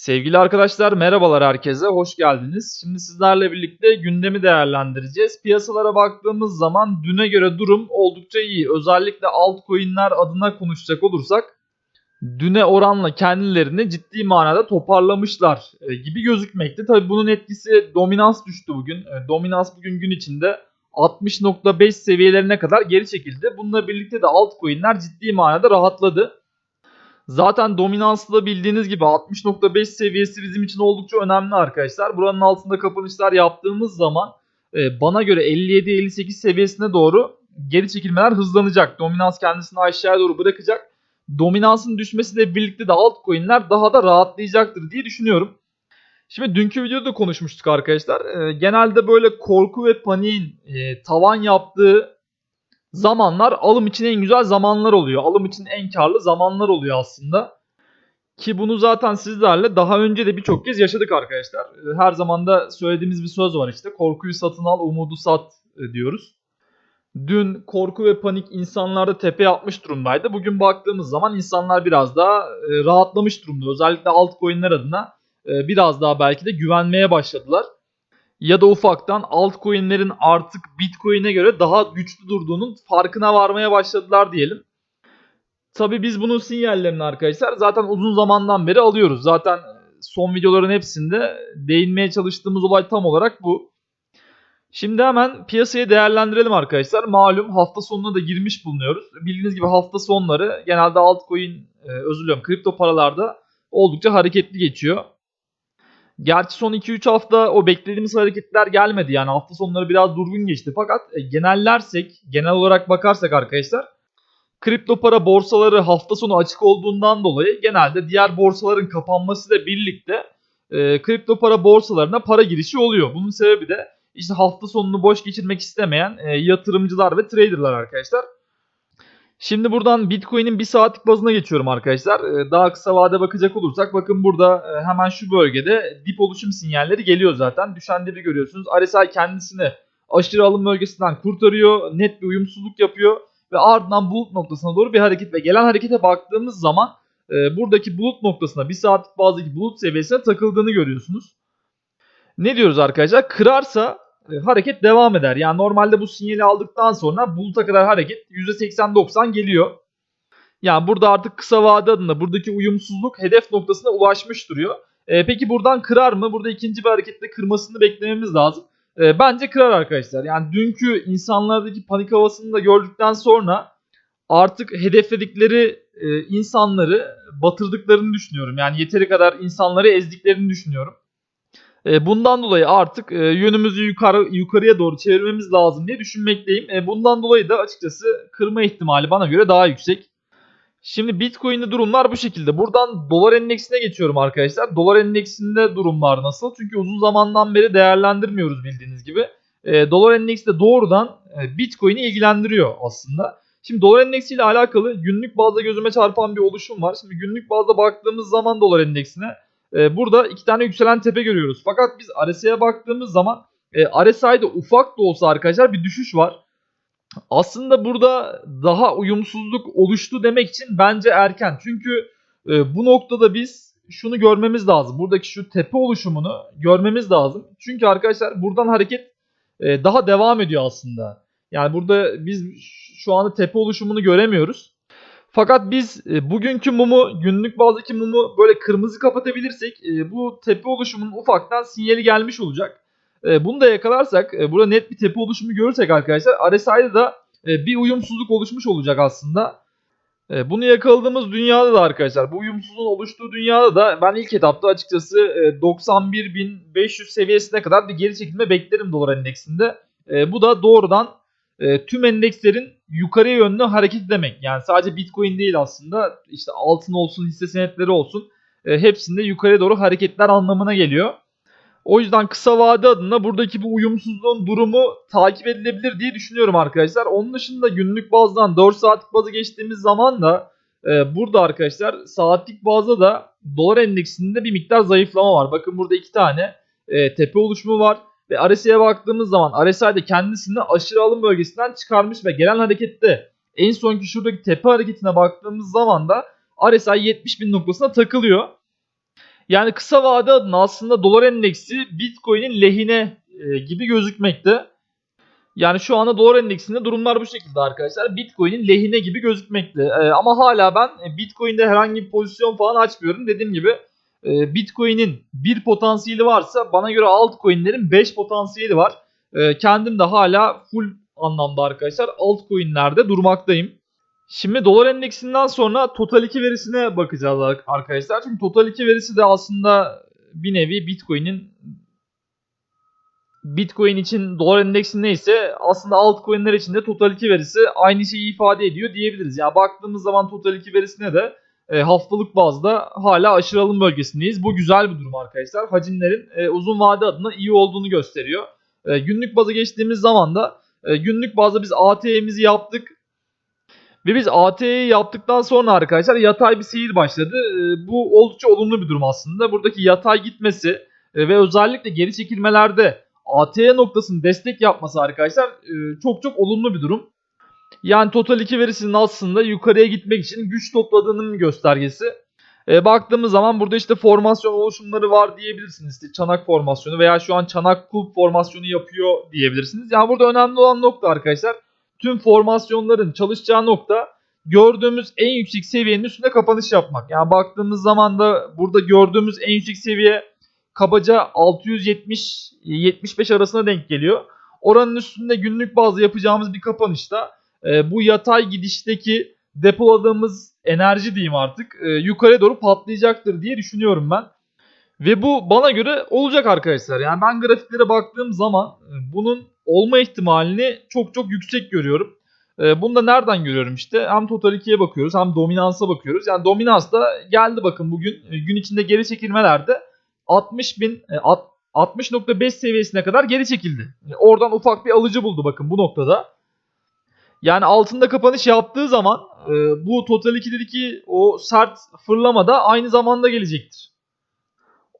Sevgili arkadaşlar merhabalar herkese hoş geldiniz. Şimdi sizlerle birlikte gündemi değerlendireceğiz. Piyasalara baktığımız zaman düne göre durum oldukça iyi. Özellikle altcoin'ler adına konuşacak olursak düne oranla kendilerini ciddi manada toparlamışlar e, gibi gözükmekte. Tabi bunun etkisi dominans düştü bugün. E, Dominans bugün gün içinde 60.5 seviyelerine kadar geri çekildi. Bununla birlikte de altcoin'ler ciddi manada rahatladı. Zaten dominanslı bildiğiniz gibi 60.5 seviyesi bizim için oldukça önemli arkadaşlar. Buranın altında kapanışlar yaptığımız zaman e, bana göre 57-58 seviyesine doğru geri çekilmeler hızlanacak. Dominans kendisini aşağıya doğru bırakacak. Dominansın düşmesiyle birlikte de altcoin'ler daha da rahatlayacaktır diye düşünüyorum. Şimdi dünkü videoda konuşmuştuk arkadaşlar. E, genelde böyle korku ve paniğin e, tavan yaptığı zamanlar alım için en güzel zamanlar oluyor. Alım için en karlı zamanlar oluyor aslında. Ki bunu zaten sizlerle daha önce de birçok kez yaşadık arkadaşlar. Ee, Her zaman da söylediğimiz bir söz var işte. Korkuyu satın al, umudu sat e, diyoruz. Dün korku ve panik insanlarda tepe yapmış durumdaydı. Bugün baktığımız zaman insanlar biraz daha e, rahatlamış durumda. Özellikle altcoin'ler adına e, biraz daha belki de güvenmeye başladılar ya da ufaktan altcoin'lerin artık Bitcoin'e göre daha güçlü durduğunun farkına varmaya başladılar diyelim. Tabi biz bunun sinyallerini arkadaşlar zaten uzun zamandan beri alıyoruz. Zaten son videoların hepsinde değinmeye çalıştığımız olay tam olarak bu. Şimdi hemen piyasayı değerlendirelim arkadaşlar. Malum hafta sonuna da girmiş bulunuyoruz. Bildiğiniz gibi hafta sonları genelde altcoin, e, özür diliyorum kripto paralarda oldukça hareketli geçiyor. Gerçi son 2-3 hafta o beklediğimiz hareketler gelmedi. Yani hafta sonları biraz durgun geçti. Fakat e, genellersek, genel olarak bakarsak arkadaşlar kripto para borsaları hafta sonu açık olduğundan dolayı genelde diğer borsaların kapanmasıyla birlikte e, kripto para borsalarına para girişi oluyor. Bunun sebebi de işte hafta sonunu boş geçirmek istemeyen e, yatırımcılar ve traderlar arkadaşlar. Şimdi buradan Bitcoin'in bir saatlik bazına geçiyorum arkadaşlar. Ee, Daha kısa vade bakacak olursak bakın burada e, hemen şu bölgede dip oluşum sinyalleri geliyor zaten. Düşen dibi görüyorsunuz. RSI kendisini aşırı alım bölgesinden kurtarıyor. Net bir uyumsuzluk yapıyor. Ve ardından bulut noktasına doğru bir hareket ve gelen harekete baktığımız zaman e, buradaki bulut noktasına bir saatlik bazdaki bulut seviyesine takıldığını görüyorsunuz. Ne diyoruz arkadaşlar? Kırarsa e, hareket devam eder. Yani normalde bu sinyali aldıktan sonra buluta kadar hareket %80-90 geliyor. Yani burada artık kısa vade adında buradaki uyumsuzluk hedef noktasına ulaşmış duruyor. E, peki buradan kırar mı? Burada ikinci bir harekette kırmasını beklememiz lazım. E, bence kırar arkadaşlar. Yani dünkü insanlardaki panik havasını da gördükten sonra artık hedefledikleri e, insanları batırdıklarını düşünüyorum. Yani yeteri kadar insanları ezdiklerini düşünüyorum. E, bundan dolayı artık e, yönümüzü yukarı yukarıya doğru çevirmemiz lazım diye düşünmekteyim. E, bundan dolayı da açıkçası kırma ihtimali bana göre daha yüksek. Şimdi Bitcoin'de durumlar bu şekilde. Buradan dolar endeksine geçiyorum arkadaşlar. Dolar endeksinde durumlar nasıl? Çünkü uzun zamandan beri değerlendirmiyoruz bildiğiniz gibi. Dolar endeksi de doğrudan Bitcoin'i ilgilendiriyor aslında. Şimdi dolar endeksiyle alakalı günlük bazda gözüme çarpan bir oluşum var. Şimdi günlük bazda baktığımız zaman dolar endeksine e, burada iki tane yükselen tepe görüyoruz. Fakat biz RSI'ye baktığımız zaman e, RSI'de ufak da olsa arkadaşlar bir düşüş var. Aslında burada daha uyumsuzluk oluştu demek için bence erken. Çünkü e, bu noktada biz şunu görmemiz lazım. Buradaki şu tepe oluşumunu görmemiz lazım. Çünkü arkadaşlar buradan hareket e, daha devam ediyor aslında. Yani burada biz şu anda tepe oluşumunu göremiyoruz. Fakat biz e, bugünkü mumu, günlük bazdaki mumu böyle kırmızı kapatabilirsek e, bu tepe oluşumunun ufaktan sinyali gelmiş olacak. E, bunu da yakalarsak, e, burada net bir tepe oluşumu görürsek arkadaşlar RSI'de da e, bir uyumsuzluk oluşmuş olacak aslında. E, bunu yakaladığımız dünyada da arkadaşlar, bu uyumsuzluğun oluştuğu dünyada da ben ilk etapta açıkçası e, 91.500 seviyesine kadar bir geri çekilme beklerim dolar endeksinde. E, bu da doğrudan e, tüm endekslerin yukarıya yönlü hareket demek. Yani sadece Bitcoin değil aslında işte altın olsun hisse senetleri olsun e, hepsinde yukarıya doğru hareketler anlamına geliyor. O yüzden kısa vade adına buradaki bu uyumsuzluğun durumu takip edilebilir diye düşünüyorum arkadaşlar. Onun dışında günlük bazdan 4 saatlik bazı geçtiğimiz zaman da e, burada arkadaşlar saatlik bazda da dolar endeksinde bir miktar zayıflama var. Bakın burada iki tane e, tepe oluşumu var. Ve RSI'ye baktığımız zaman RSI'de kendisini aşırı alım bölgesinden çıkarmış ve gelen harekette en sonki şuradaki tepe hareketine baktığımız zaman da RSI 70 bin noktasına takılıyor. Yani kısa vade adına aslında dolar endeksi Bitcoin'in lehine e, gibi gözükmekte. Yani şu anda dolar endeksinde durumlar bu şekilde arkadaşlar. Bitcoin'in lehine gibi gözükmekte. E, ama hala ben e, Bitcoin'de herhangi bir pozisyon falan açmıyorum. Dediğim gibi e, Bitcoin'in bir potansiyeli varsa bana göre altcoin'lerin 5 potansiyeli var. E, kendim de hala full anlamda arkadaşlar altcoin'lerde durmaktayım. Şimdi dolar endeksinden sonra Total 2 verisine bakacağız arkadaşlar. Çünkü Total 2 verisi de aslında bir nevi Bitcoin'in Bitcoin için dolar endeksi neyse aslında altcoin'ler için de Total 2 verisi aynı şeyi ifade ediyor diyebiliriz. Yani baktığımız zaman Total 2 verisine de e, haftalık bazda hala aşırı alım bölgesindeyiz. Bu güzel bir durum arkadaşlar. Hacimlerin e, uzun vade adına iyi olduğunu gösteriyor. E, günlük baza geçtiğimiz zaman da günlük bazda biz AT'mizi yaptık. Ve biz AT'yi yaptıktan sonra arkadaşlar yatay bir seyir başladı. Bu oldukça olumlu bir durum aslında. Buradaki yatay gitmesi ve özellikle geri çekilmelerde AT noktasının destek yapması arkadaşlar çok çok olumlu bir durum. Yani Total 2 verisinin aslında yukarıya gitmek için güç topladığının göstergesi. E, baktığımız zaman burada işte formasyon oluşumları var diyebilirsiniz. İşte çanak formasyonu veya şu an çanak kulp formasyonu yapıyor diyebilirsiniz. Yani burada önemli olan nokta arkadaşlar tüm formasyonların çalışacağı nokta gördüğümüz en yüksek seviyenin üstünde kapanış yapmak. Yani baktığımız zaman da burada gördüğümüz en yüksek seviye kabaca 670-75 arasına denk geliyor. Oranın üstünde günlük bazı yapacağımız bir kapanışta e, bu yatay gidişteki depoladığımız enerji diyeyim artık e, yukarı doğru patlayacaktır diye düşünüyorum ben. Ve bu bana göre olacak arkadaşlar. Yani ben grafiklere baktığım zaman e, bunun olma ihtimalini çok çok yüksek görüyorum. E, bunu da nereden görüyorum işte? Hem Total 2'ye bakıyoruz hem Dominans'a bakıyoruz. Yani Dominans da geldi bakın bugün e, gün içinde geri çekilmelerde 60 bin 60.5 seviyesine kadar geri çekildi. Oradan ufak bir alıcı buldu bakın bu noktada. Yani altında kapanış yaptığı zaman bu Total 2'deki o sert fırlama da aynı zamanda gelecektir.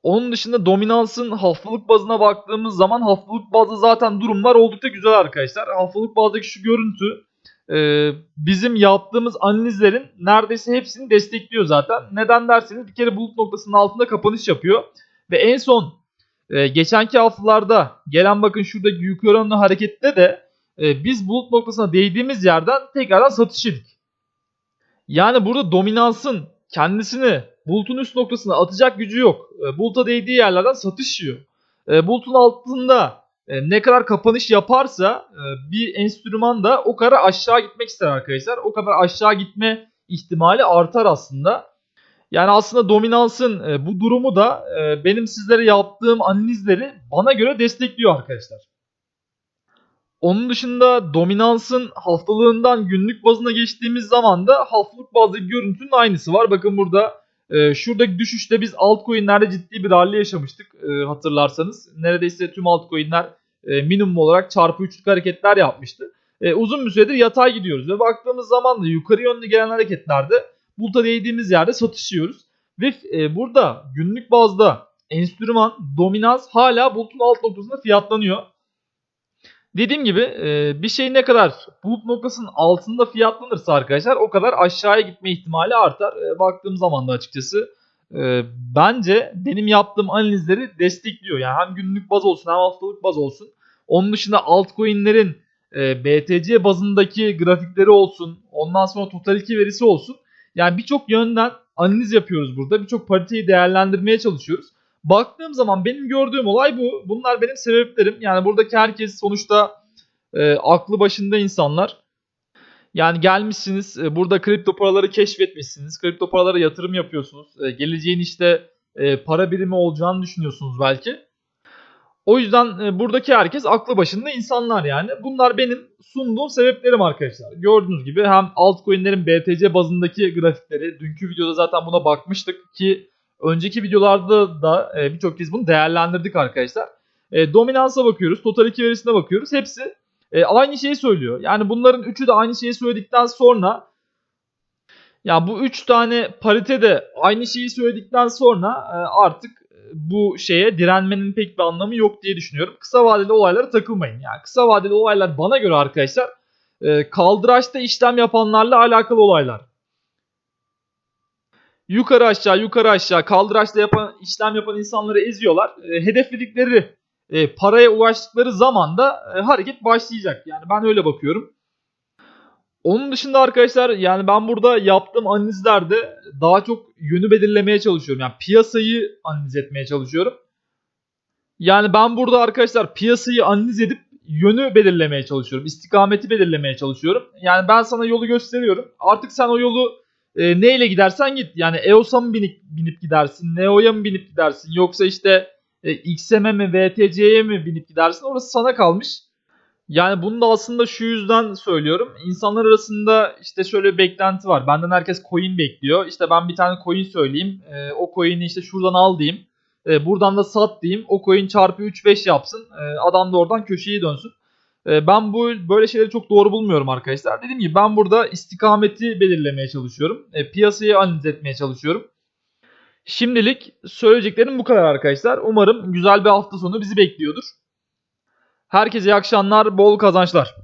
Onun dışında dominansın haftalık bazına baktığımız zaman haftalık bazda zaten durumlar oldukça güzel arkadaşlar. Haftalık bazdaki şu görüntü e, bizim yaptığımız analizlerin neredeyse hepsini destekliyor zaten. Neden derseniz bir kere bulut noktasının altında kapanış yapıyor. Ve en son e, geçenki haftalarda gelen bakın şuradaki yukarı yönlü harekette de e, biz bulut noktasına değdiğimiz yerden tekrardan satış yedik. Yani burada dominansın kendisini bulutun üst noktasına atacak gücü yok. E, buluta değdiği yerlerden satış yiyor. E, bulutun altında e, ne kadar kapanış yaparsa e, bir enstrüman da o kadar aşağı gitmek ister arkadaşlar. O kadar aşağı gitme ihtimali artar aslında. Yani aslında dominansın e, bu durumu da e, benim sizlere yaptığım analizleri bana göre destekliyor arkadaşlar. Onun dışında dominansın haftalığından günlük bazına geçtiğimiz zaman da haftalık bazı görüntünün aynısı var. Bakın burada e, şuradaki düşüşte biz altcoin'lerde ciddi bir rally yaşamıştık e, hatırlarsanız. Neredeyse tüm altcoin'ler e, minimum olarak çarpı üçlük hareketler yapmıştı. E, uzun bir süredir yatay gidiyoruz ve baktığımız zaman da yukarı yönlü gelen hareketlerde buluta değdiğimiz yerde satışıyoruz. Ve e, burada günlük bazda enstrüman, dominans hala bulutun alt noktasında fiyatlanıyor. Dediğim gibi e, bir şey ne kadar bulut noktasının altında fiyatlanırsa arkadaşlar o kadar aşağıya gitme ihtimali artar. E, baktığım zaman da açıkçası e, bence benim yaptığım analizleri destekliyor. Yani hem günlük baz olsun hem haftalık baz olsun. Onun dışında altcoin'lerin BTC bazındaki grafikleri olsun. Ondan sonra total 2 verisi olsun. Yani birçok yönden analiz yapıyoruz burada. Birçok pariteyi değerlendirmeye çalışıyoruz. Baktığım zaman benim gördüğüm olay bu. Bunlar benim sebeplerim. Yani buradaki herkes sonuçta e, aklı başında insanlar. Yani gelmişsiniz e, burada kripto paraları keşfetmişsiniz. Kripto paralara yatırım yapıyorsunuz. E, geleceğin işte e, para birimi olacağını düşünüyorsunuz belki. O yüzden e, buradaki herkes aklı başında insanlar yani. Bunlar benim sunduğum sebeplerim arkadaşlar. Gördüğünüz gibi hem altcoin'lerin BTC bazındaki grafikleri. Dünkü videoda zaten buna bakmıştık ki önceki videolarda da e, birçok kez bunu değerlendirdik arkadaşlar. E, dominansa bakıyoruz. Total 2 verisine bakıyoruz. Hepsi e, aynı şeyi söylüyor. Yani bunların üçü de aynı şeyi söyledikten sonra ya bu üç tane parite de aynı şeyi söyledikten sonra e, artık bu şeye direnmenin pek bir anlamı yok diye düşünüyorum. Kısa vadeli olaylara takılmayın. Yani kısa vadeli olaylar bana göre arkadaşlar e, kaldıraçta işlem yapanlarla alakalı olaylar. Yukarı aşağı yukarı aşağı kaldıraçla yapan işlem yapan insanları eziyorlar. E, hedefledikleri e, paraya ulaştıkları zaman da e, hareket başlayacak. Yani ben öyle bakıyorum. Onun dışında arkadaşlar yani ben burada yaptığım analizlerde daha çok yönü belirlemeye çalışıyorum. Yani piyasayı analiz etmeye çalışıyorum. Yani ben burada arkadaşlar piyasayı analiz edip yönü belirlemeye çalışıyorum. İstikameti belirlemeye çalışıyorum. Yani ben sana yolu gösteriyorum. Artık sen o yolu e, neyle gidersen git. Yani EOS'a mı binip, binip gidersin? Neo'ya mı binip gidersin? Yoksa işte e, XM'e mi VTC'ye mi binip gidersin? Orası sana kalmış. Yani bunu da aslında şu yüzden söylüyorum. İnsanlar arasında işte şöyle bir beklenti var. Benden herkes coin bekliyor. İşte ben bir tane coin söyleyeyim. E, o coin'i işte şuradan al diyeyim. E, buradan da sat diyeyim. O coin çarpı 3-5 yapsın. E, adam da oradan köşeyi dönsün. E, ben bu böyle şeyleri çok doğru bulmuyorum arkadaşlar. Dediğim gibi ben burada istikameti belirlemeye çalışıyorum. E, piyasayı analiz etmeye çalışıyorum. Şimdilik söyleyeceklerim bu kadar arkadaşlar. Umarım güzel bir hafta sonu bizi bekliyordur. Herkese iyi akşamlar, bol kazançlar.